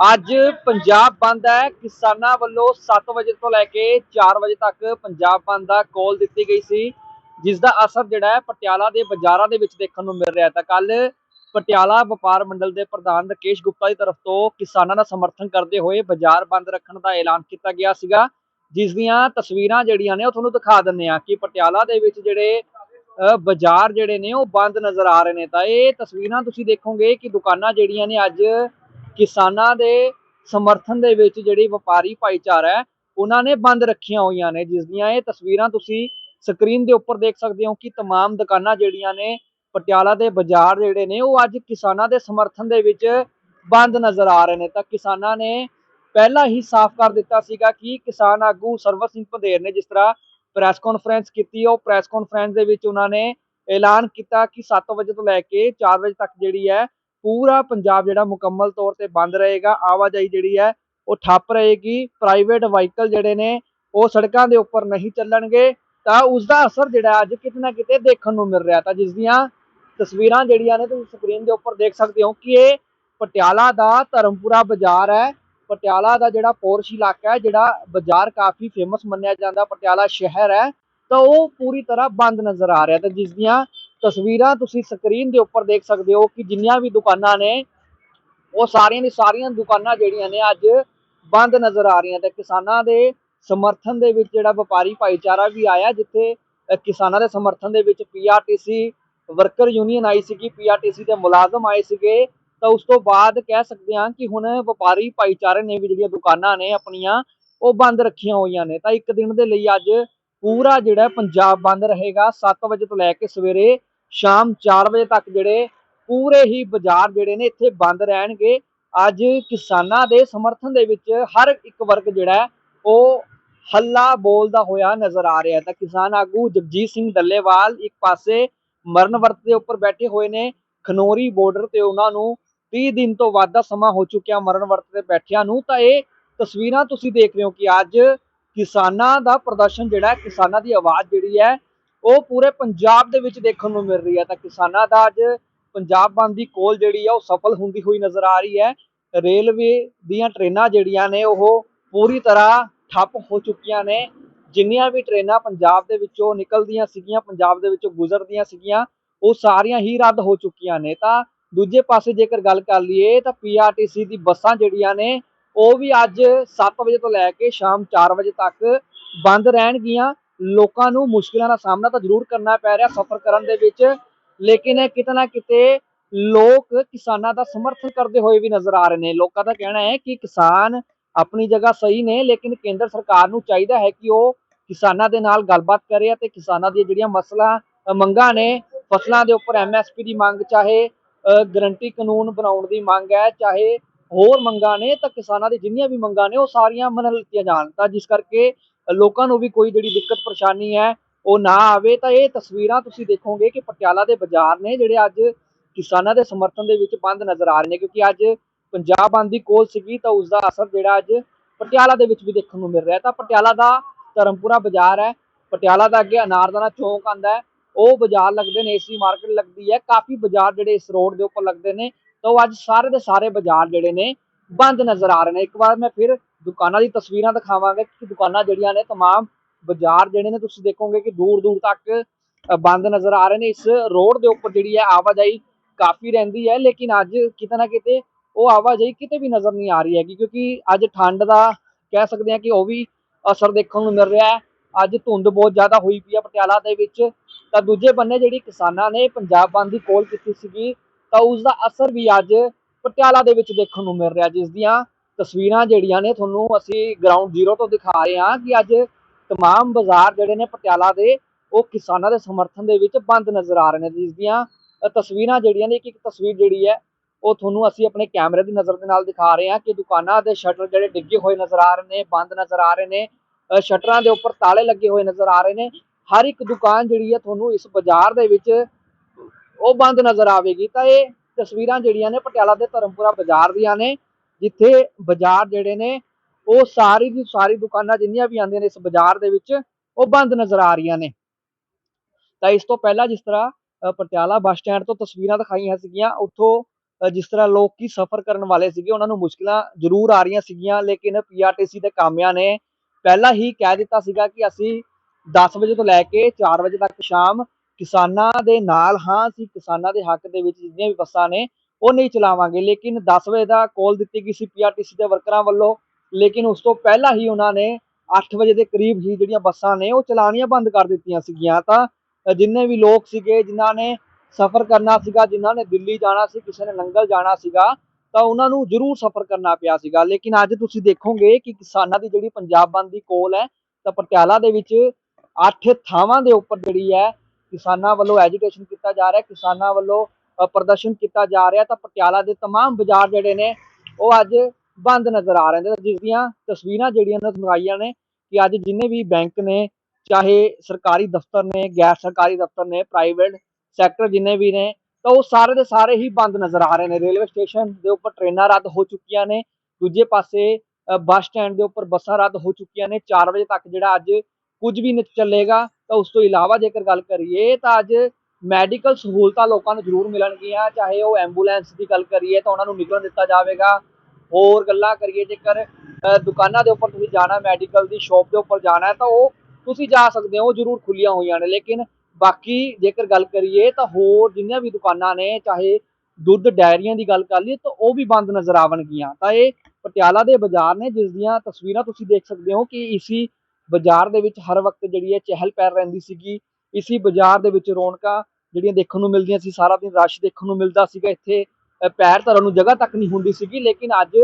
ਅੱਜ ਪੰਜਾਬ ਬੰਦ ਹੈ। ਕਿਸਾਨਾਂ ਵੱਲੋਂ 7 ਵਜੇ ਤੋਂ ਲੈ ਕੇ 4 ਵਜੇ ਤੱਕ ਪੰਜਾਬ ਬੰਦ ਦਾ ਕਾਲ ਦਿੱਤੀ ਗਈ ਸੀ ਜਿਸ ਦਾ ਅਸਰ ਜਿਹੜਾ ਹੈ ਪਟਿਆਲਾ ਦੇ ਬਾਜ਼ਾਰਾਂ ਦੇ ਵਿੱਚ ਦੇਖਣ ਨੂੰ ਮਿਲ ਰਿਹਾ ਤਾਂ ਕੱਲ ਪਟਿਆਲਾ ਵਪਾਰ ਮੰਡਲ ਦੇ ਪ੍ਰਧਾਨ ਰਕੇਸ਼ ਗੁਪਤਾ ਦੀ ਤਰਫ ਤੋਂ ਕਿਸਾਨਾਂ ਦਾ ਸਮਰਥਨ ਕਰਦੇ ਹੋਏ ਬਾਜ਼ਾਰ ਬੰਦ ਰੱਖਣ ਦਾ ਐਲਾਨ ਕੀਤਾ ਗਿਆ ਸੀਗਾ। ਜਿਸ ਦੀਆਂ ਤਸਵੀਰਾਂ ਜਿਹੜੀਆਂ ਨੇ ਉਹ ਤੁਹਾਨੂੰ ਦਿਖਾ ਦਿੰਨੇ ਆ ਕਿ ਪਟਿਆਲਾ ਦੇ ਵਿੱਚ ਜਿਹੜੇ ਬਾਜ਼ਾਰ ਜਿਹੜੇ ਨੇ ਉਹ ਬੰਦ ਨਜ਼ਰ ਆ ਰਹੇ ਨੇ। ਤਾਂ ਇਹ ਤਸਵੀਰਾਂ ਤੁਸੀਂ ਦੇਖੋਗੇ ਕਿ ਦੁਕਾਨਾਂ ਜਿਹੜੀਆਂ ਨੇ ਅੱਜ ਕਿਸਾਨਾਂ ਦੇ ਸਮਰਥਨ ਦੇ ਵਿੱਚ ਜਿਹੜੀ ਵਪਾਰੀ ਭਾਈਚਾਰਾ ਹੈ ਉਹਨਾਂ ਨੇ ਬੰਦ ਰੱਖੀਆਂ ਹੋਈਆਂ ਨੇ ਜਿਸ ਦੀਆਂ ਇਹ ਤਸਵੀਰਾਂ ਤੁਸੀਂ ਸਕਰੀਨ ਦੇ ਉੱਪਰ ਦੇਖ ਸਕਦੇ ਹੋ ਕਿ तमाम ਦੁਕਾਨਾਂ ਜਿਹੜੀਆਂ ਨੇ ਪਟਿਆਲਾ ਦੇ ਬਾਜ਼ਾਰ ਜਿਹੜੇ ਨੇ ਉਹ ਅੱਜ ਕਿਸਾਨਾਂ ਦੇ ਸਮਰਥਨ ਦੇ ਵਿੱਚ ਬੰਦ ਨਜ਼ਰ ਆ ਰਹੇ ਨੇ ਤਾਂ ਕਿਸਾਨਾਂ ਨੇ ਪਹਿਲਾਂ ਹੀ ਸਾਫ਼ ਕਰ ਦਿੱਤਾ ਸੀਗਾ ਕਿ ਕਿਸਾਨ ਆਗੂ ਸਰਵਰ ਸਿੰਘ ਪੰਧੇਰ ਨੇ ਜਿਸ ਤਰ੍ਹਾਂ ਪ੍ਰੈਸ ਕਾਨਫਰੰਸ ਕੀਤੀ ਉਹ ਪ੍ਰੈਸ ਕਾਨਫਰੰਸ ਦੇ ਵਿੱਚ ਉਹਨਾਂ ਨੇ ਐਲਾਨ ਕੀਤਾ ਕਿ 7 ਵਜੇ ਤੋਂ ਲੈ ਕੇ 4 ਵਜੇ ਤੱਕ ਜਿਹੜੀ ਹੈ ਪੂਰਾ ਪੰਜਾਬ ਜਿਹੜਾ ਮੁਕੰਮਲ ਤੌਰ ਤੇ ਬੰਦ ਰਹੇਗਾ, ਆਵਾਜਾਈ ਜਿਹੜੀ ਹੈ ਉਹ ਠੱਪ ਰਹੇਗੀ ਪ੍ਰਾਈਵੇਟ ਵਾਹੀਕਲ ਜਿਹੜੇ ਨੇ ਉਹ ਸੜਕਾਂ ਦੇ ਉੱਪਰ ਨਹੀਂ ਚੱਲਣਗੇ, ਤਾਂ ਉਸ ਦਾ ਅਸਰ ਜਿਹੜਾ ਅੱਜ ਕਿਤੇ ਨਾ ਕਿਤੇ ਦੇਖਣ ਨੂੰ ਮਿਲ ਰਿਹਾ ਤਾਂ ਜਿਸ ਦੀਆਂ ਤਸਵੀਰਾਂ ਜਿਹੜੀਆਂ ਨੇ ਤੁਸੀਂ ਸਕਰੀਨ ਦੇ ਉੱਪਰ ਦੇਖ ਸਕਦੇ ਹੋ ਕਿ ਇਹ ਪਟਿਆਲਾ ਦਾ ਧਰਮਪੁਰਾ ਬਾਜ਼ਾਰ ਹੈ। ਪਟਿਆਲਾ ਦਾ ਜਿਹੜਾ ਪੋਰਸ਼ ਇਲਾਕਾ ਹੈ, ਜਿਹੜਾ ਬਾਜ਼ਾਰ ਕਾਫੀ ਫੇਮਸ ਮੰਨਿਆ ਜਾਂਦਾ, ਪਟਿਆਲਾ ਸ਼ਹਿਰ ਹੈ, ਤਾਂ ਉਹ ਪੂਰੀ ਤਰ੍ਹਾਂ ਬੰਦ ਨਜ਼ਰ ਆ ਰਿਹਾ ਤੇ ਜਿਸ ਦੀਆਂ ਤਸਵੀਰਾਂ ਤੁਸੀਂ ਸਕਰੀਨ ਦੇ ਉੱਪਰ ਦੇਖ ਸਕਦੇ ਹੋ ਕਿ ਜਿੰਨੀਆਂ ਵੀ ਦੁਕਾਨਾਂ ਨੇ, ਉਹ ਸਾਰੀਆਂ ਦੀ ਸਾਰੀਆਂ ਦੁਕਾਨਾਂ ਜਿਹੜੀਆਂ ਨੇ ਅੱਜ ਬੰਦ ਨਜ਼ਰ ਆ ਰਹੀਆਂ ਤੇ ਕਿਸਾਨਾਂ ਦੇ ਸਮਰਥਨ ਦੇ ਵਿੱਚ ਜਿਹੜਾ ਵਪਾਰੀ ਭਾਈਚਾਰਾ ਵੀ ਆਇਆ, ਜਿੱਥੇ ਕਿਸਾਨਾਂ ਦੇ ਸਮਰਥਨ ਦੇ ਵਿੱਚ ਪੀਆਰਟੀਸੀ ਵਰਕਰ ਯੂਨੀਅਨ ਆਈ ਸੀਗੀ। ਪੀਆਰਟੀਸੀ ਦੇ ਮੁਲਾਜ਼ਮ ਆਏ ਸੀਗੇ। ਤਾਂ ਉਸ ਤੋਂ ਬਾਅਦ ਕਹਿ ਸਕਦੇ ਹਾਂ ਕਿ ਹੁਣ ਵਪਾਰੀ ਭਾਈਚਾਰੇ ਨੇ ਵੀ ਜਿਹੜੀਆਂ ਦੁਕਾਨਾਂ ਨੇ ਆਪਣੀਆਂ, ਉਹ ਬੰਦ ਰੱਖੀਆਂ ਹੋਈਆਂ ਨੇ। ਤਾਂ ਇੱਕ ਦਿਨ ਦੇ ਲਈ ਅੱਜ ਪੂਰਾ ਜਿਹੜਾ ਪੰਜਾਬ ਬੰਦ ਰਹੇਗਾ। 7 ਵਜੇ ਤੋਂ ਲੈ ਕੇ ਸਵੇਰੇ ਸ਼ਾਮ 4 ਵਜੇ ਤੱਕ ਜਿਹੜੇ ਪੂਰੇ ਹੀ ਬਾਜ਼ਾਰ ਜਿਹੜੇ ਨੇ ਇੱਥੇ ਬੰਦ ਰਹਿਣਗੇ। ਅੱਜ ਕਿਸਾਨਾਂ ਦੇ ਸਮਰਥਨ ਦੇ ਵਿੱਚ ਹਰ ਇੱਕ ਵਰਗ ਜਿਹੜਾ ਉਹ ਹੱਲਾ ਬੋਲਦਾ ਹੋਇਆ ਨਜ਼ਰ ਆ ਰਿਹਾ ਤਾਂ ਕਿਸਾਨ ਆਗੂ ਜਗਜੀਤ ਸਿੰਘ ਡੱਲੇਵਾਲ ਇੱਕ ਪਾਸੇ ਮਰਨ ਵਰਤ ਦੇ ਉੱਪਰ ਬੈਠੇ ਹੋਏ ਨੇ। ਖਨੋਰੀ ਬਾਰਡਰ ਤੇ ਉਹਨਾਂ ਨੂੰ 30 ਦਿਨ ਤੋਂ ਵੱਧ ਦਾ ਸਮਾਂ ਹੋ ਚੁੱਕਿਆ ਮਰਨ ਵਰਤ ਤੇ ਬੈਠਿਆਂ ਨੂੰ। ਤਾਂ ਇਹ ਤਸਵੀਰਾਂ ਤੁਸੀਂ ਦੇਖ ਰਹੇ ਹੋ ਕਿ ਅੱਜ ਕਿਸਾਨਾਂ ਦਾ ਪ੍ਰਦਰਸ਼ਨ ਜਿਹੜਾ ਕਿਸਾਨਾਂ ਦੀ ਆਵਾਜ਼ ਜਿਹੜੀ ਹੈ ਉਹ ਪੂਰੇ ਪੰਜਾਬ ਦੇ ਵਿੱਚ ਦੇਖਣ ਨੂੰ ਮਿਲ ਰਹੀ ਹੈ ਤਾਂ ਕਿਸਾਨਾਂ ਦਾ ਅੱਜ ਪੰਜਾਬ ਬੰਦ ਦੀ ਕੋਲ ਜਿਹੜੀ ਹੈ ਉਹ ਸਫਲ ਹੁੰਦੀ ਹੋਈ ਨਜ਼ਰ ਆ ਰਹੀ ਹੈ। ਰੇਲਵੇ ਦੀਆਂ ਟ੍ਰੇਨਾਂ ਜਿਹੜੀਆਂ ਨੇ ਉਹ ਪੂਰੀ ਤਰ੍ਹਾਂ ਠੱਪ ਹੋ ਚੁੱਕੀਆਂ ਨੇ। ਜਿੰਨੀਆਂ ਵੀ ਟ੍ਰੇਨਾਂ ਪੰਜਾਬ ਦੇ ਵਿੱਚੋਂ ਨਿਕਲਦੀਆਂ ਸੀਗੀਆਂ, ਪੰਜਾਬ ਦੇ ਵਿੱਚੋਂ ਗੁਜ਼ਰਦੀਆਂ ਸੀਗੀਆਂ, ਉਹ ਸਾਰੀਆਂ ਹੀ ਰੱਦ ਹੋ ਚੁੱਕੀਆਂ ਨੇ। ਤਾਂ ਦੂਜੇ ਪਾਸੇ ਜੇਕਰ ਗੱਲ ਕਰ ਲਈਏ ਤਾਂ ਪੀਆਰਟੀਸੀ ਦੀ ਬੱਸਾਂ ਜਿਹੜੀਆਂ ਨੇ, ਉਹ ਵੀ ਅੱਜ 7 ਵਜੇ ਤੋਂ ਲੈ ਕੇ ਸ਼ਾਮ 4 ਵਜੇ ਤੱਕ ਬੰਦ ਰਹਿਣਗੀਆਂ। ਲੋਕਾਂ ਨੂੰ ਮੁਸ਼ਕਿਲਾਂ ਦਾ ਸਾਹਮਣਾ ਤਾਂ ਜ਼ਰੂਰ ਕਰਨਾ ਪੈ ਰਿਹਾ ਸਫ਼ਰ ਕਰਨ ਦੇ ਵਿੱਚ, ਲੇਕਿਨ ਕਿਤੇ ਨਾ ਕਿਤੇ ਲੋਕ ਕਿਸਾਨਾਂ ਦਾ ਸਮਰਥਨ ਕਰਦੇ ਹੋਏ ਵੀ ਨਜ਼ਰ ਆ ਰਹੇ ਨੇ। ਲੋਕਾਂ ਦਾ ਕਹਿਣਾ ਹੈ ਕਿ ਕਿਸਾਨ ਆਪਣੀ ਜਗ੍ਹਾ ਸਹੀ ਨੇ, ਲੇਕਿਨ ਕੇਂਦਰ ਸਰਕਾਰ ਨੂੰ ਚਾਹੀਦਾ ਹੈ ਕਿ ਉਹ ਕਿਸਾਨਾਂ ਦੇ ਨਾਲ ਗੱਲਬਾਤ ਕਰੇ ਅਤੇ ਕਿਸਾਨਾਂ ਦੀਆਂ ਜਿਹੜੀਆਂ ਮਸਲਾ ਮੰਗਾਂ ਨੇ, ਫਸਲਾਂ ਦੇ ਉੱਪਰ ਐਮਐਸਪੀ ਦੀ ਮੰਗ, ਚਾਹੇ ਗਰੰਟੀ ਕਾਨੂੰਨ ਬਣਾਉਣ ਦੀ ਮੰਗ ਹੈ, ਚਾਹੇ ਹੋਰ ਮੰਗਾਂ ਨੇ, ਤਾਂ ਕਿਸਾਨਾਂ ਦੀ ਜਿੰਨੀਆਂ ਵੀ ਮੰਗਾਂ ਨੇ ਉਹ ਸਾਰੀਆਂ ਮੰਨ ਲਿੱਤੀਆਂ ਜਾਣ। ਤਾਂ ਜਿਸ ਕਰਕੇ ਲੋਕਾਂ ਨੂੰ ਵੀ ਕੋਈ ਜਿਹੜੀ ਦਿੱਕਤ ਪਰੇਸ਼ਾਨੀ ਹੈ, ਉਹ ਨਾ ਆਵੇ, ਤਾਂ ਇਹ ਤਸਵੀਰਾਂ ਤੁਸੀਂ ਦੇਖੋਗੇ ਕਿ ਪਟਿਆਲਾ ਦੇ ਬਾਜ਼ਾਰ ਨੇ ਜਿਹੜੇ ਅੱਜ ਕਿਸਾਨਾਂ ਦੇ ਸਮਰਥਨ ਦੇ ਵਿੱਚ ਬੰਦ ਨਜ਼ਰ ਆ ਰਹੇ ਨੇ, ਕਿਉਂਕਿ ਅੱਜ ਪੰਜਾਬ ਬੰਦ ਦੀ ਕੋਲ ਸੀਗੀ, ਤਾਂ ਉਸ ਦਾ ਅਸਰ ਜਿਹੜਾ ਅੱਜ ਪਟਿਆਲਾ ਦੇ ਵਿੱਚ ਵੀ ਦੇਖਣ ਨੂੰ ਮਿਲ ਰਿਹਾ ਤਾਂ ਪਟਿਆਲਾ ਦਾ ਧਰਮਪੁਰਾ ਬਾਜ਼ਾਰ ਹੈ, ਪਟਿਆਲਾ ਦਾ ਅੱਗੇ ਅਨਾਰਦਾਨਾ ਚੌਂਕ ਆਂਦਾ ਹੈ, ਉਹ ਬਾਜ਼ਾਰ ਲੱਗਦੇ ਨੇ, ਏਸੀ ਮਾਰਕੀਟ ਲੱਗਦੀ ਹੈ, ਕਾਫੀ ਬਾਜ਼ਾਰ ਜਿਹੜੇ ਇਸ ਰੋਡ ਦੇ ਉੱਪਰ ਲੱਗਦੇ ਨੇ, ਤਾਂ ਉਹ ਅੱਜ ਸਾਰੇ ਦੇ ਸਾਰੇ ਬਾਜ਼ਾਰ ਜਿਹੜੇ ਨੇ ਬੰਦ ਨਜ਼ਰ ਆ ਰਹੇ ਨੇ ਇੱਕ ਵਾਰ ਮੈਂ ਫਿਰ ਦੁਕਾਨਾਂ ਦੀ ਤਸਵੀਰਾਂ ਦਿਖਾਵਾਂਗਾ ਕਿ ਦੁਕਾਨਾਂ ਜਿਹੜੀਆਂ ਨੇ तमाम ਬਾਜ਼ਾਰ ਜਿਹੜੇ ਨੇ ਤੁਸੀਂ ਦੇਖੋਗੇ ਕਿ ਦੂਰ ਦੂਰ ਤੱਕ ਅ, ਬੰਦ ਨਜ਼ਰ ਆ ਰਹੇ ਨੇ ਇਸ ਰੋਡ ਦੇ ਉੱਪਰ ਜਿਹੜੀ ਹੈ ਆਵਾਜਾਈ ਕਾਫੀ ਰਹਿੰਦੀ ਹੈ ਲੇਕਿਨ ਅੱਜ ਕਿਤੇ ਨਾ ਕਿਤੇ ਉਹ ਆਵਾਜਾਈ ਕਿਤੇ ਵੀ ਨਜ਼ਰ ਨਹੀਂ ਆ ਰਹੀ ਹੈਗੀ ਕਿਉਂਕਿ ਅੱਜ ਠੰਡ ਦਾ ਕਹਿ ਸਕਦੇ ਹਾਂ ਕਿ ਉਹ ਵੀ ਅਸਰ ਦੇਖਣ ਨੂੰ ਮਿਲ ਰਿਹਾ ਹੈ ਅੱਜ ਧੁੰਦ ਬਹੁਤ ਜ਼ਿਆਦਾ ਹੋਈ ਪਈ ਹੈ ਪਟਿਆਲਾ ਦੇ ਵਿੱਚ ਤਾਂ ਦੂਜੇ ਬੰਨੇ ਜਿਹੜੀ ਕਿਸਾਨਾਂ ਨੇ ਪੰਜਾਬ ਬੰਦ ਦੀ ਕੋਲ ਕੀਤੀ ਸੀਗੀ ਤਾਂ ਉਸ ਦਾ ਅਸਰ ਵੀ ਅੱਜ ਪਟਿਆਲਾ ਦੇ ਵਿੱਚ ਦੇਖਣ ਨੂੰ ਮਿਲ ਰਿਹਾ ਜਿਸ ਦੀਆਂ ਤਸਵੀਰਾਂ ਜਿਹੜੀਆਂ ਨੇ ਤੁਹਾਨੂੰ ਅਸੀਂ ਗਰਾਊਂਡ ਜ਼ੀਰੋ ਤੋਂ ਦਿਖਾ ਰਹੇ ਹਾਂ ਕਿ ਅੱਜ तमाम ਬਾਜ਼ਾਰ ਜਿਹੜੇ ਨੇ ਪਟਿਆਲਾ ਦੇ ਉਹ ਕਿਸਾਨਾਂ ਦੇ ਸਮਰਥਨ ਦੇ ਵਿੱਚ ਬੰਦ ਨਜ਼ਰ ਆ ਰਹੇ ਨੇ ਜਿਸ ਦੀਆਂ ਅ, ਤਸਵੀਰਾਂ ਜਿਹੜੀਆਂ ਨੇ ਇੱਕ ਇੱਕ ਤਸਵੀਰ ਜਿਹੜੀ ਹੈ ਉਹ ਤੁਹਾਨੂੰ ਅਸੀਂ ਆਪਣੇ ਕੈਮਰੇ ਦੀ ਨਜ਼ਰ ਦੇ ਨਾਲ ਦਿਖਾ ਰਹੇ ਹਾਂ ਕਿ ਦੁਕਾਨਾਂ ਦੇ ਸ਼ਟਰ ਜਿਹੜੇ ਡਿੱਗੇ ਹੋਏ ਨਜ਼ਰ ਆ ਰਹੇ ਨੇ ਬੰਦ ਨਜ਼ਰ ਆ ਰਹੇ ਨੇ ਅ, ਸ਼ਟਰਾਂ ਦੇ ਉੱਪਰ ਤਾਲੇ ਲੱਗੇ ਹੋਏ ਨਜ਼ਰ ਆ ਰਹੇ ਨੇ ਹਰ ਇੱਕ ਦੁਕਾਨ ਜਿਹੜੀ ਹੈ ਤੁਹਾਨੂੰ ਇਸ ਬਾਜ਼ਾਰ ਦੇ ਵਿੱਚ ਉਹ ਬੰਦ ਨਜ਼ਰ ਆਵੇਗੀ ਤਾਂ ਇਹ ਤਸਵੀਰਾਂ ਜਿਹੜੀਆਂ ਨੇ ਪਟਿਆਲਾ ਦੇ ਧਰਮਪੁਰਾ ਬਾਜ਼ਾਰ ਦੀਆਂ ਨੇ, ਜਿੱਥੇ ਬਾਜ਼ਾਰ ਜਿਹੜੇ ਨੇ, ਉਹ ਸਾਰੀ ਦੀ ਸਾਰੀ ਦੁਕਾਨਾਂ ਜਿੰਨੀਆਂ ਵੀ ਆਉਂਦੀਆਂ ਨੇ ਇਸ ਬਾਜ਼ਾਰ ਦੇ ਵਿੱਚ, ਉਹ ਬੰਦ ਨਜ਼ਰ ਆ ਰਹੀਆਂ ਨੇ। ਤਾਂ ਇਸ ਤੋਂ ਪਹਿਲਾਂ ਜਿਸ ਤਰ੍ਹਾਂ ਪਟਿਆਲਾ ਬੱਸ ਸਟੈਂਡ ਤੋਂ ਤਸਵੀਰਾਂ ਦਿਖਾਈਆਂ ਸੀਗੀਆਂ, ਉੱਥੋਂ ਜਿਸ ਤਰ੍ਹਾਂ ਲੋਕ ਕੀ ਸਫ਼ਰ ਕਰਨ ਵਾਲੇ ਸੀਗੇ, ਉਹਨਾਂ ਨੂੰ ਮੁਸ਼ਕਲਾਂ ਜ਼ਰੂਰ ਆ ਰਹੀਆਂ ਸੀਗੀਆਂ, ਲੇਕਿਨ ਪੀਆਰਟੀਸੀ ਦੇ ਕਾਮਿਆਂ ਨੇ ਪਹਿਲਾਂ ਹੀ ਕਹਿ ਦਿੱਤਾ ਸੀਗਾ ਕਿ ਅਸੀਂ 10 ਵਜੇ ਤੋਂ ਲੈ ਕੇ 4 ਵਜੇ ਤੱਕ ਸ਼ਾਮ ਕਿਸਾਨਾਂ ਦੇ ਨਾਲ ਹਾਂ, ਅਸੀਂ ਕਿਸਾਨਾਂ ਦੇ ਹੱਕ ਦੇ ਵਿੱਚ ਜਿੰਨੀਆਂ ਵੀ ਬੱਸਾਂ ਨੇ, ਉਹ ਨਹੀਂ ਚਲਾਵਾਂਗੇ। ਲੇਕਿਨ 10 ਵਜੇ ਦਾ ਕਾਲ ਦਿੱਤੀ ਗਈ ਸੀ ਪੀਆਰਟੀਸੀ ਦੇ ਵਰਕਰਾਂ ਵੱਲੋਂ। ਲੇਕਿਨ ਉਸ ਤੋਂ ਪਹਿਲਾਂ ਹੀ ਉਹਨਾਂ ਨੇ 8 ਵਜੇ ਦੇ ਕਰੀਬ ਹੀ ਜਿਹੜੀਆਂ ਬੱਸਾਂ ਨੇ, ਉਹ ਚਲਾਉਣੀਆਂ ਬੰਦ ਕਰ ਦਿੱਤੀਆਂ ਸੀਗੀਆਂ। ਤਾਂ ਜਿੰਨੇ ਵੀ ਲੋਕ ਸੀਗੇ, ਜਿਨ੍ਹਾਂ ਨੇ ਸਫ਼ਰ ਕਰਨਾ ਸੀਗਾ, ਜਿਨ੍ਹਾਂ ਨੇ ਦਿੱਲੀ ਜਾਣਾ ਸੀ, ਕਿਸੇ ਨੇ ਨੰਗਲ ਜਾਣਾ ਸੀਗਾ, ਤਾਂ ਉਹਨਾਂ ਨੂੰ ਜ਼ਰੂਰ ਸਫ਼ਰ ਕਰਨਾ ਪਿਆ ਸੀਗਾ। ਲੇਕਿਨ ਅੱਜ ਤੁਸੀਂ ਦੇਖੋਗੇ ਕਿ ਕਿਸਾਨਾਂ ਦੀ ਜਿਹੜੀ ਪੰਜਾਬ ਬੰਦ ਦੀ ਕੋਲ ਹੈ, ਤਾਂ ਪਟਿਆਲਾ ਦੇ ਵਿੱਚ ਅੱਠ ਥਾਵਾਂ ਦੇ ਉੱਪਰ ਜਿਹੜੀ ਹੈ ਕਿਸਾਨਾਂ ਵੱਲੋਂ ਐਜੀਟੇਸ਼ਨ ਕੀਤਾ ਜਾ ਰਿਹਾ ਕਿਸਾਨਾਂ ਵੱਲੋਂ ਅ, ਪ੍ਰਦਰਸ਼ਨ ਕੀਤਾ ਜਾ ਰਿਹਾ ਤਾਂ ਪਟਿਆਲਾ ਦੇ तमाम ਬਾਜ਼ਾਰ ਜਿਹੜੇ ਨੇ ਉਹ ਅੱਜ ਬੰਦ ਨਜ਼ਰ ਆ ਰਹੇ ਨੇ ਤੇ ਜਿਸ ਦੀਆਂ ਤਸਵੀਰਾਂ ਜਿਹੜੀਆਂ ਨੇ ਤੁਹਾਨੂੰ ਆਈਆਂ ਨੇ ਕਿ ਅੱਜ ਜਿੰਨੇ ਵੀ ਬੈਂਕ ਨੇ ਚਾਹੇ ਸਰਕਾਰੀ ਦਫ਼ਤਰ ਨੇ ਗੈਰ ਸਰਕਾਰੀ ਦਫ਼ਤਰ ਨੇ ਪ੍ਰਾਈਵੇਟ ਸੈਕਟਰ ਜਿੰਨੇ ਵੀ ਨੇ ਤਾਂ ਉਹ ਸਾਰੇ ਦੇ ਸਾਰੇ ਹੀ ਬੰਦ ਨਜ਼ਰ ਆ ਰਹੇ ਨੇ ਰੇਲਵੇ ਸਟੇਸ਼ਨ ਦੇ ਉੱਪਰ ਟ੍ਰੇਨਾਂ ਰੱਦ ਹੋ ਚੁੱਕੀਆਂ ਨੇ ਦੂਜੇ ਪਾਸੇ ਅ, ਬੱਸ ਸਟੈਂਡ ਦੇ ਉੱਪਰ ਬੱਸਾਂ ਰੱਦ ਹੋ ਚੁੱਕੀਆਂ ਨੇ 4 ਵਜੇ ਤੱਕ ਜਿਹੜਾ ਅੱਜ ਕੁਝ ਵੀ ਨਹੀਂ ਚੱਲੇਗਾ ਤਾਂ ਉਸ ਤੋਂ ਇਲਾਵਾ ਜੇਕਰ ਗੱਲ ਕਰੀਏ ਤਾਂ ਅੱਜ ਮੈਡੀਕਲ ਸਹੂਲਤਾਂ ਲੋਕਾਂ ਨੂੰ ਜ਼ਰੂਰ ਮਿਲਣਗੀਆਂ, ਚਾਹੇ ਉਹ ਐਂਬੂਲੈਂਸ ਦੀ ਗੱਲ ਕਰੀਏ ਤਾਂ ਉਹਨਾਂ ਨੂੰ ਨਿਕਲਣ ਦਿੱਤਾ ਜਾਵੇਗਾ। ਹੋਰ ਗੱਲਾਂ ਕਰੀਏ, ਜੇਕਰ ਦੁਕਾਨਾਂ ਦੇ ਉੱਪਰ ਤੁਸੀਂ ਜਾਣਾ, ਮੈਡੀਕਲ ਦੀ ਸ਼ਾਪ ਦੇ ਉੱਪਰ ਜਾਣਾ ਤਾਂ ਉਹ ਤੁਸੀਂ ਜਾ ਸਕਦੇ ਹੋ, ਉਹ ਜ਼ਰੂਰ ਖੁੱਲੀਆਂ ਹੋਈਆਂ ਨੇ। ਲੇਕਿਨ ਬਾਕੀ ਜੇਕਰ ਗੱਲ ਕਰੀਏ ਤਾਂ ਹੋਰ ਜਿੰਨੀਆਂ ਵੀ ਦੁਕਾਨਾਂ ਨੇ, ਚਾਹੇ ਦੁੱਧ ਡਾਇਰੀਆਂ ਦੀ ਗੱਲ ਕਰ ਲਈਏ ਤਾਂ ਉਹ ਵੀ ਬੰਦ ਨਜ਼ਰ ਆਵਣਗੀਆਂ। ਤਾਂ ਇਹ ਪਟਿਆਲਾ ਦੇ ਬਾਜ਼ਾਰ ਨੇ, ਜਿਸ ਦੀਆਂ ਤਸਵੀਰਾਂ ਤੁਸੀਂ ਦੇਖ ਸਕਦੇ ਹੋ ਕਿ ਇਸੀ ਬਾਜ਼ਾਰ ਦੇ ਵਿੱਚ ਹਰ ਵਕਤ ਜਿਹੜੀ ਹੈ ਚਹਿਲ ਪਹਿਲ ਰਹਿੰਦੀ ਸੀਗੀ। ਇਸੀ ਬਾਜ਼ਾਰ ਦੇ ਵਿੱਚ ਰੌਣਕਾਂ ਜਿਹੜੀਆਂ ਦੇਖਣ ਨੂੰ ਮਿਲਦੀਆਂ ਸੀ, ਸਾਰਾ ਦਿਨ ਰਸ਼ ਦੇਖਣ ਨੂੰ ਮਿਲਦਾ ਸੀਗਾ। ਇੱਥੇ ਪੈਰ ਧਰਨ ਨੂੰ ਜਗ੍ਹਾ ਤੱਕ ਨਹੀਂ ਹੁੰਦੀ ਸੀਗੀ, ਲੇਕਿਨ ਅੱਜ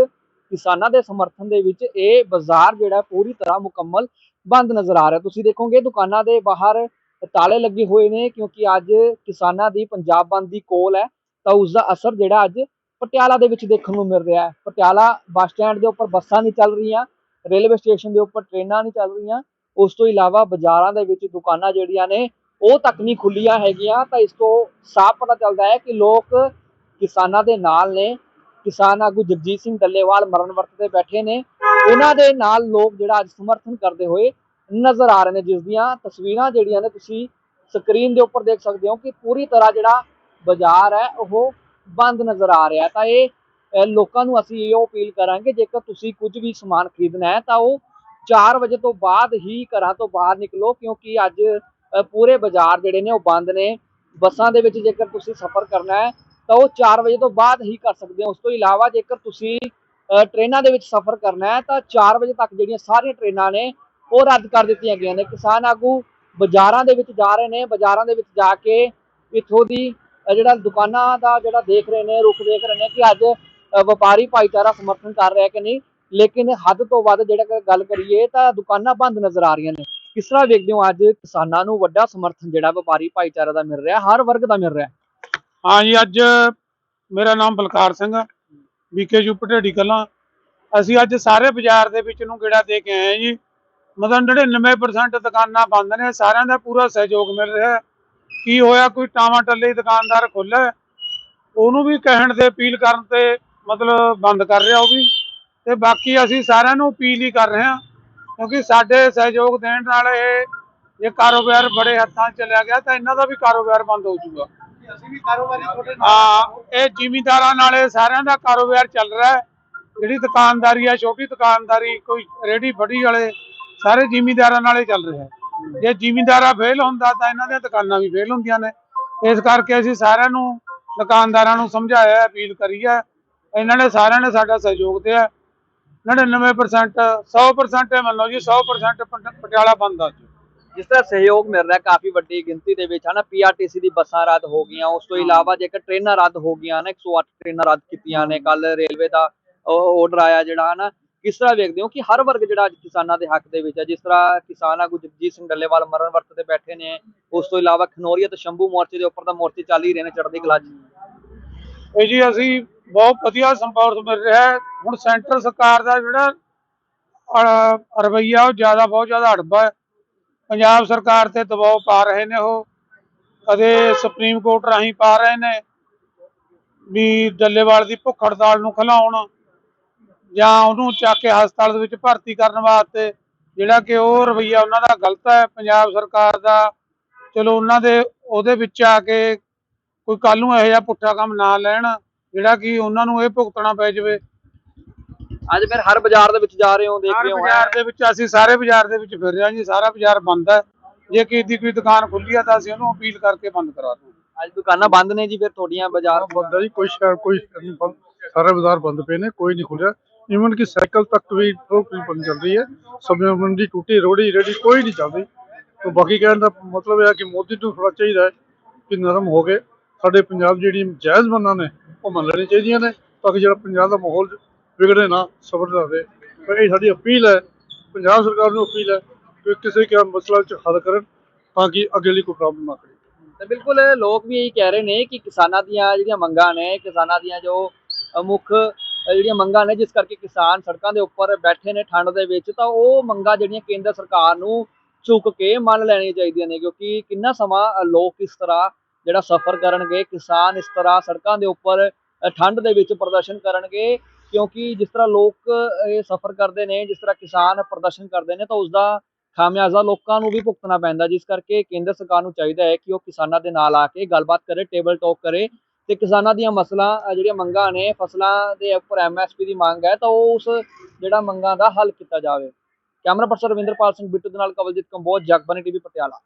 ਕਿਸਾਨਾਂ ਦੇ ਸਮਰਥਨ ਦੇ ਵਿੱਚ ਇਹ ਬਾਜ਼ਾਰ ਜਿਹੜਾ ਪੂਰੀ ਤਰ੍ਹਾਂ ਮੁਕੰਮਲ ਬੰਦ ਨਜ਼ਰ ਆ ਰਿਹਾ। ਤੁਸੀਂ ਦੇਖੋਗੇ ਦੁਕਾਨਾਂ ਦੇ ਬਾਹਰ ਤਾਲੇ ਲੱਗੇ ਹੋਏ ਨੇ, ਕਿਉਂਕਿ ਅੱਜ ਕਿਸਾਨਾਂ ਦੀ ਪੰਜਾਬ ਬੰਦ ਦੀ ਕੋਲ ਹੈ, ਤਾਂ ਉਸ ਦਾ ਅਸਰ ਜਿਹੜਾ ਅੱਜ ਪਟਿਆਲਾ ਦੇ ਵਿੱਚ ਦੇਖਣ ਨੂੰ ਮਿਲ ਰਿਹਾ ਹੈ। ਪਟਿਆਲਾ ਬੱਸ ਸਟੈਂਡ ਦੇ ਉੱਪਰ ਬੱਸਾਂ ਨਹੀਂ ਚੱਲ ਰਹੀਆਂ ਰੇਲਵੇ ਸਟੇਸ਼ਨ ਦੇ ਉੱਪਰ ਟ੍ਰੇਨਾਂ ਨਹੀਂ ਚੱਲ ਰਹੀਆਂ, ਉਸ ਤੋਂ ਇਲਾਵਾ ਬਾਜ਼ਾਰਾਂ ਦੇ ਵਿੱਚ ਦੁਕਾਨਾਂ ਜਿਹੜੀਆਂ ਨੇ, ਉਹ ਤੱਕ ਨਹੀਂ ਖੁੱਲੀਆਂ ਹੈਗੀਆਂ, ਤਾਂ ਇਸ ਤੋਂ ਸਾਫ਼ ਪਤਾ ਚੱਲਦਾ ਹੈ ਕਿ ਲੋਕ ਕਿਸਾਨਾਂ ਦੇ ਨਾਲ ਨੇ, ਕਿਸਾਨ ਆਗੂ ਜਗਜੀਤ ਸਿੰਘ ਡੱਲੇਵਾਲ ਮਰਨ ਵਰਤ ਤੇ ਬੈਠੇ ਨੇ, ਉਹਨਾਂ ਦੇ ਨਾਲ ਲੋਕ ਜਿਹੜਾ ਅੱਜ ਸਮਰਥਨ ਕਰਦੇ ਹੋਏ ਨਜ਼ਰ ਆ ਰਹੇ ਨੇ, ਜਿਸ ਦੀਆਂ ਤਸਵੀਰਾਂ ਜਿਹੜੀਆਂ ਨੇ ਤੁਸੀਂ ਸਕਰੀਨ ਦੇ ਉੱਪਰ ਦੇਖ ਸਕਦੇ ਹੋ ਕਿ ਪੂਰੀ ਤਰ੍ਹਾਂ ਜਿਹੜਾ ਬਾਜ਼ਾਰ ਹੈ, ਉਹ ਬੰਦ ਨਜ਼ਰ ਆ ਰਿਹਾ ਤਾਂ ਇਹ ਲੋਕਾਂ ਨੂੰ ਅਸੀਂ ਇਹ ਅਪੀਲ ਕਰਾਂਗੇ, ਜੇਕਰ ਤੁਸੀਂ ਕੁਝ ਵੀ ਸਮਾਨ ਖਰੀਦਣਾ ਹੈ, ਤਾਂ ਉਹ 4 ਵਜੇ ਤੋਂ ਬਾਅਦ ਹੀ ਘਰਾਂ ਤੋਂ ਬਾਹਰ ਨਿਕਲੋ, ਕਿਉਂਕਿ ਅੱਜ ਪੂਰੇ ਬਾਜ਼ਾਰ ਜਿਹੜੇ ਨੇ ਉਹ ਬੰਦ ਨੇ। ਬੱਸਾਂ ਦੇ ਵਿੱਚ ਜੇਕਰ ਤੁਸੀਂ ਸਫ਼ਰ ਕਰਨਾ ਹੈ, ਤਾਂ ਉਹ 4 ਵਜੇ ਤੋਂ ਬਾਅਦ ਹੀ ਕਰ ਸਕਦੇ ਹੋ। ਉਸ ਤੋਂ ਇਲਾਵਾ ਜੇਕਰ ਤੁਸੀਂ ਟ੍ਰੇਨਾਂ ਦੇ ਵਿੱਚ ਸਫ਼ਰ ਕਰਨਾ ਹੈ, ਤਾਂ 4 ਵਜੇ ਤੱਕ ਜਿਹੜੀਆਂ ਸਾਰੀਆਂ ਟ੍ਰੇਨਾਂ ਨੇ, ਉਹ ਰੱਦ ਕਰ ਦਿੱਤੀਆਂ ਗਈਆਂ ਨੇ। ਕਿਸਾਨ ਆਗੂ ਬਾਜ਼ਾਰਾਂ ਦੇ ਵਿੱਚ ਜਾ ਰਹੇ ਨੇ। ਬਾਜ਼ਾਰਾਂ ਦੇ ਵਿੱਚ ਜਾ ਕੇ ਇੱਥੋਂ ਦੀ ਜਿਹੜਾ ਦੁਕਾਨਾਂ ਦਾ ਜਿਹੜਾ ਦੇਖ ਰਹੇ ਨੇ, ਰੁਖ ਦੇਖ ਰਹੇ ਨੇ ਕਿ ਅੱਜ ਵਪਾਰੀ ਭਾਈਚਾਰਾ ਸਮਰਥਨ ਕਰ ਰਿਹਾ ਕਿ ਨਹੀਂ, ਲੇਕਿਨ ਹੱਦ ਤੋਂ ਵੱਧ ਜਿਹੜਾ ਕਿ ਗੱਲ ਕਰੀਏ ਤਾਂ ਦੁਕਾਨਾਂ ਬੰਦ ਨਜ਼ਰ ਆ ਰਹੀਆਂ ਨੇ। ਕਿਸ ਤਰ੍ਹਾਂ ਵੇਖਦੇ ਹੋ ਅੱਜ ਕਿਸਾਨਾਂ ਨੂੰ ਵੱਡਾ ਸਮਰਥਨ ਜਿਹੜਾ ਵਪਾਰੀ ਭਾਈਚਾਰਾ ਦਾ ਮਿਲ ਰਿਹਾ, ਹਰ ਵਰਗ ਦਾ ਮਿਲ ਰਿਹਾ? ਹਾਂ ਜੀ, ਅੱਜ ਮੇਰਾ ਨਾਮ ਬਲਕਾਰ ਸਿੰਘ ਹੈ ਆ ਬੀਕੇਯੂ ਪਟੇੜੀ ਕਲਾਂ। ਅਸੀਂ ਅੱਜ ਸਾਰੇ ਬਾਜ਼ਾਰ ਦੇ ਵਿੱਚ ਨੂੰ ਗੇੜਾ ਦੇ ਕੇ ਆਏ ਹਾਂ ਜੀ। ਮਤਲਬ 99% ਦੁਕਾਨਾਂ ਬੰਦ ਨੇ, ਸਾਰਿਆਂ ਦਾ ਪੂਰਾ ਸਹਿਯੋਗ ਮਿਲ ਰਿਹਾ ਕੀ ਹੋਇਆ, ਕੋਈ ਟਾਵਾਂ ਟੱਲੇ ਦੁਕਾਨਦਾਰ ਖੁੱਲ੍ਹਾ ਉਹਨੂੰ ਵੀ ਕਹਿਣ ਤੇ ਅਪੀਲ ਕਰਨ ਤੇ ਮਤਲਬ ਬੰਦ ਕਰ ਰਿਹਾ ਉਹ ਵੀ। ਤੇ ਬਾਕੀ ਅਸੀਂ ਸਾਰਿਆਂ ਨੂੰ ਅਪੀਲ ਹੀ ਕਰ ਰਹੇ ਹਾਂ ਕਿਉਂਕਿ ਸਾਡੇ ਸਹਿਯੋਗ ਦੇਣ ਨਾਲ ਇਹ ਇਹ ਕਾਰੋਬਾਰ ਬੜੇ ਹੱਥਾਂ ਚਲਿਆ ਗਿਆ ਤਾਂ ਇਹਨਾਂ ਦਾ ਵੀ ਕਾਰੋਬਾਰ ਬੰਦ ਹੋ ਜਾਊਗਾ। ਅਸੀਂ ਵੀ ਕਾਰੋਬਾਰੀ ਤੁਹਾਡੇ ਹਾਂ ਇਹ ਜ਼ਿਮੀਂਦਾਰਾਂ ਨਾਲੇ ਸਾਰਿਆਂ ਦਾ ਕਾਰੋਬਾਰ ਚੱਲ ਰਿਹਾ ਹੈ। ਜਿਹੜੀ ਦੁਕਾਨਦਾਰੀ ਹੈ ਛੋਟੀ ਦੁਕਾਨਦਾਰੀ ਕੋਈ ਰੇੜੀ ਫੜੀ ਵਾਲੇ ਸਾਰੇ ਜ਼ਿਮੀਂਦਾਰਾਂ ਨਾਲੇ ਚੱਲ ਰਿਹਾ ਹੈ। ਜੇ ਜ਼ਿਮੀਂਦਾਰਾ ਫੇਲ ਹੁੰਦਾ ਤਾਂ ਇਹਨਾਂ ਦੀਆਂ ਦੁਕਾਨਾਂ ਵੀ ਫੇਲ ਹੁੰਦੀਆਂ ਨੇ। ਇਸ ਕਰਕੇ ਅਸੀਂ ਸਾਰਿਆਂ ਨੂੰ ਦੁਕਾਨਦਾਰਾਂ ਨੂੰ ਸਮਝਾਇਆ ਅਪੀਲ ਕਰੀ ਹੈ। ਇਹਨਾਂ ਨੇ ਸਾਰਿਆਂ ਨੇ ਸਾਡਾ ਸਹਿਯੋਗ ਦਿਆ। 99% 100% ਇਹ ਮੰਨ ਲਓ ਜੀ 100% ਪਟ- ਪਟਿਆਲਾ ਬੰਦ ਆ ਜੀ ਜਿਸ ਤਰ੍ਹਾਂ ਸਹਿਯੋਗ ਮਿਲ ਰਿਹਾ ਕਾਫੀ ਵੱਡੀ ਗਿਣਤੀ ਦੇ ਵਿੱਚ ਹਨਾ ਪੀਆਰਟੀਸੀ ਦੀ ਬੱਸਾਂ ਰੱਦ ਹੋ ਗਈਆਂ ਉਸ ਤੋਂ ਇਲਾਵਾ ਜੇਕਰ ਟ੍ਰੇਨਾਂ ਰੱਦ ਹੋ ਗਈਆਂ ਨੇ 108 ਟ੍ਰੇਨਾਂ ਰੱਦ ਕੀਤੀਆਂ ਨੇ ਕੱਲ ਰੇਲਵੇ ਦਾ ਆਰਡਰ ਆਇਆ ਜਿਹੜਾ ਹਨਾ ਕਿਸ ਤਰ੍ਹਾਂ ਵੇਖਦੇ ਹੋ ਕਿ ਹਰ ਵਰਗ ਜਿਹੜਾ ਅੱਜ ਕਿਸਾਨਾਂ ਦੇ ਹੱਕ ਦੇ ਵਿੱਚ ਹੈ ਜਿਸ ਤਰ੍ਹਾਂ ਕਿਸਾਨ ਆਗੂ ਜਗਜੀਤ ਸਿੰਘ ਡੱਲੇਵਾਲ ਮਰਨ ਵਰਤ ਤੇ ਬੈਠੇ ਨੇ ਉਸ ਤੋਂ ਇਲਾਵਾ ਖਨੌਰੀਆ ਤੇ ਸ਼ੰਭੂ ਮੋਰਚੇ ਦੇ ਉੱਪਰ ਤਾਂ ਮੋਰਚੇ ਚੱਲ ਹੀ ਰਹੇ ਨੇ ਚੜ੍ਹਦੀ ਕਲਾ 'ਚ। ਇਹ ਜੀ ਅਸੀਂ ਬਹੁਤ ਵਧੀਆ ਸੰਪਰਕ ਮਿਲ ਰਿਹਾ ਹੈ। ਹੁਣ ਸੈਂਟਰ ਸਰਕਾਰ ਦਾ ਜਿਹੜਾ ਅਹ, ਰਵੱਈਆ ਉਹ ਜ਼ਿਆਦਾ ਬਹੁਤ ਜ਼ਿਆਦਾ ਹੜਬਾ ਹੈ। ਪੰਜਾਬ ਸਰਕਾਰ ਤੇ ਦਬਾਅ ਪਾ ਰਹੇ ਨੇ ਉਹ। ਕਦੇ ਸੁਪਰੀਮ ਕੋਰਟ ਰਾਹੀਂ ਪਾ ਰਹੇ ਨੇ ਵੀ ਡੱਲੇਵਾਲ ਦੀ ਭੁੱਖ ਹੜਤਾਲ ਨੂੰ ਖਿਲਾਉਣ ਜਾਂ ਉਹਨੂੰ ਚੱਕ ਕੇ ਹਸਪਤਾਲ ਦੇ ਵਿੱਚ ਭਰਤੀ ਕਰਨ ਵਾਸਤੇ ਜਿਹੜਾ ਕਿ ਉਹ ਰਵੱਈਆ ਉਹਨਾਂ ਦਾ ਗਲਤ ਹੈ। ਪੰਜਾਬ ਸਰਕਾਰ ਦਾ ਚਲੋ ਉਹਨਾਂ ਦੇ ਉਹਦੇ ਵਿੱਚ ਆ ਕੇ ਕੋਈ ਕੱਲ ਨੂੰ ਇਹੋ ਜਿਹਾ ਪੁੱਠਾ ਕੰਮ ਨਾ ਲੈਣ ਜਿਹੜਾ ਕਿ ਉਹਨਾਂ ਨੂੰ ਇਹ ਭੁਗਤਣਾ ਪੈ ਜਾਵੇ। ਅੱਜ ਫਿਰ ਹਰ ਬਾਜ਼ਾਰ ਦੇ ਵਿੱਚ ਜਾ ਰਹੇ ਹੋ ਦੇਖ ਹਰ ਰਹੇ ਹੋ ਬਾਜ਼ਾਰ ਦੇ ਵਿੱਚ ਅਸੀਂ ਸਾਰੇ ਬਾਜ਼ਾਰ ਦੇ ਵਿੱਚ ਫਿਰ ਰਹੇ ਹਾਂ ਜੀ ਸਾਰਾ ਬਾਜ਼ਾਰ ਬੰਦ ਹੈ। ਜੇ ਕਿਸੇ ਦੀ ਕੋਈ ਦੁਕਾਨ ਖੁੱਲੀ ਆ ਤਾਂ ਅਸੀਂ ਉਹਨੂੰ ਅਪੀਲ ਕਰਕੇ ਬੰਦ ਕਰਾ ਦਿੰਦੇ ਅੱਜ ਦੁਕਾਨਾਂ ਬੰਦ ਨੇ ਜੀ ਫਿਰ ਤੁਹਾਡੀਆਂ ਬਾਜ਼ਾਰ? ਬੰਦ ਹੈ ਜੀ ਕੋਈ ਸ਼ਹਿਰ ਕੋਈ ਨਹੀਂ ਸਾਰੇ ਬਾਜ਼ਾਰ ਬੰਦ ਪਏ ਨੇ ਕੋਈ ਨਹੀਂ ਖੁੱਲਿਆ ਇਵਨ ਕਿ ਸਾਈਕਲ ਤੱਕ ਵੀ ਥੋਕ ਵੀ ਬੰਦ ਚੱਲ ਰਹੀ ਹੈ ਸਬਜ਼ੀ ਮੰਡੀ ਟੂਟੀ ਰੋੜੀ ਰੇੜੀ ਕੋਈ ਨਹੀਂ ਚੱਲ ਰਹੀ तो ਬਾਕੀ ਕਹਿਣ ਦਾ ਮਤਲਬ ਇਹ ਹੈ ਕਿ ਮੋਦੀ ਨੂੰ ਥੋੜਾ ਚਾਹੀਦਾ ਹੈ ਕਿ ਨਰਮ ਹੋ ਗਏ। ਸਾਡੇ ਪੰਜਾਬ ਜਿਹੜੀ ਜਾਇਜ਼ ਮੰਨਾਂ ਨੇ, ਉਹ ਮੰਨ ਲੈਣੀ ਚਾਹੀਦੀਆਂ ਨੇ, ਤਾਂ ਕਿ ਜਿਹੜਾ ਪੰਜਾਬ ਦਾ ਮਾਹੌਲ ਵਿਗੜੇ ਨਾ, ਸਬਰ ਰਹੇ। ਪਰ ਇਹ ਸਾਡੀ ਅਪੀਲ ਹੈ, ਪੰਜਾਬ ਸਰਕਾਰ ਨੂੰ ਅਪੀਲ ਹੈ ਕਿ ਕਿਸੇ ਕਿਆ ਮਸਲਾ ਚ ਹੱਲ ਕਰਨ, ਤਾਂ ਕਿ ਅੱਗੇ ਲਈ ਕੋਈ ਪ੍ਰੋਬਲਮ ਨਾ ਕਰੇ। ਤੇ ਬਿਲਕੁਲ, ਲੋਕ ਵੀ ਇਹੀ ਕਹਿ ਰਹੇ ਨੇ ਕਿ ਕਿਸਾਨਾਂ ਦੀਆਂ ਜਿਹੜੀਆਂ ਮੰਗਾਂ ਨੇ, ਕਿਸਾਨਾਂ ਦੀਆਂ ਜੋ ਮੁੱਖ ਜਿਹੜੀਆਂ ਮੰਗਾਂ ਨੇ, ਜਿਸ ਕਰਕੇ ਕਿਸਾਨ ਸੜਕਾਂ ਦੇ ਉੱਪਰ ਬੈਠੇ ਨੇ ਠੰਡ ਦੇ ਵਿੱਚ, ਤਾਂ ਉਹ ਮੰਗਾਂ ਜਿਹੜੀਆਂ ਕੇਂਦਰ ਸਰਕਾਰ ਨੂੰ ਝੁਕ ਕੇ ਮੰਨ ਲੈਣੀਆਂ ਚਾਹੀਦੀਆਂ ਨੇ, ਕਿਉਂਕਿ ਕਿੰਨਾ ਸਮਾਂ ਲੋਕ ਇਸ ਤਰ੍ਹਾਂ ਜਿਹੜਾ ਸਫ਼ਰ ਕਰਨਗੇ, ਕਿਸਾਨ ਇਸ ਤਰ੍ਹਾਂ ਸੜਕਾਂ ਦੇ ਉੱਪਰ ਠੰਡ ਦੇ ਵਿੱਚ ਪ੍ਰਦਰਸ਼ਨ ਕਰਨਗੇ, ਕਿਉਂਕਿ ਜਿਸ ਤਰ੍ਹਾਂ ਲੋਕ ਇਹ ਸਫ਼ਰ ਕਰਦੇ ਨੇ, ਜਿਸ ਤਰ੍ਹਾਂ ਕਿਸਾਨ ਪ੍ਰਦਰਸ਼ਨ ਕਰਦੇ ਨੇ, ਤਾਂ ਉਸ ਦਾ ਖਾਮਿਆਜ਼ਾ ਲੋਕਾਂ ਨੂੰ ਵੀ ਭੁਗਤਣਾ ਪੈਂਦਾ ਜਿਸ ਕਰਕੇ ਕੇਂਦਰ ਸਰਕਾਰ ਨੂੰ ਚਾਹੀਦਾ ਹੈ ਕਿ ਉਹ ਕਿਸਾਨਾਂ ਦੇ ਨਾਲ ਆ ਕੇ ਗੱਲਬਾਤ ਕਰੇ, ਟੇਬਲ ਟਾਕ ਕਰੇ ਤੇ ਕਿਸਾਨਾਂ ਦੀਆਂ ਮਸਲਾ ਜਿਹੜੀਆਂ ਮੰਗਾਂ ਨੇ, ਫਸਲਾਂ ਦੇ ਉੱਪਰ ਐਮਐਸਪੀ ਦੀ ਮੰਗ ਹੈ, ਤਾਂ ਉਹ ਉਸ ਜਿਹੜਾ ਮੰਗਾਂ ਦਾ ਹੱਲ ਕੀਤਾ ਜਾਵੇ। ਕੈਮਰਾ ਪਰਸਨ ਰਵਿੰਦਰਪਾਲ ਸਿੰਘ ਬਿੱਟੂ ਦੇ ਨਾਲ ਕਵਲਜੀਤ ਕੰਬੋਜ ਜਗਬਾਨੀ ਟੀਵੀ, ਪਟਿਆਲਾ।